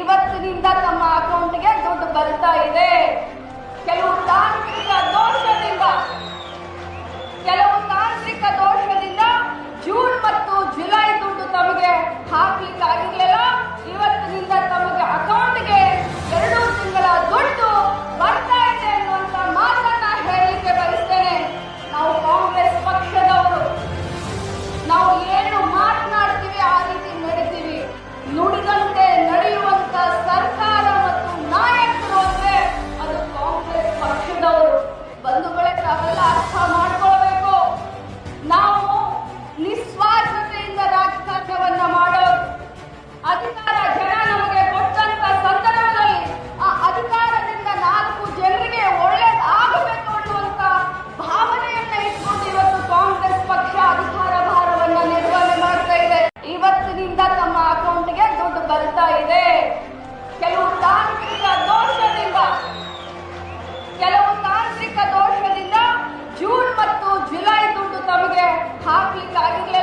ಇವತ್ತಿನಿಂದ ತಮ್ಮ ಅಕೌಂಟ್ಗೆ ದುಡ್ಡು ಬರ್ತಾ ಇದೆ. हाथ में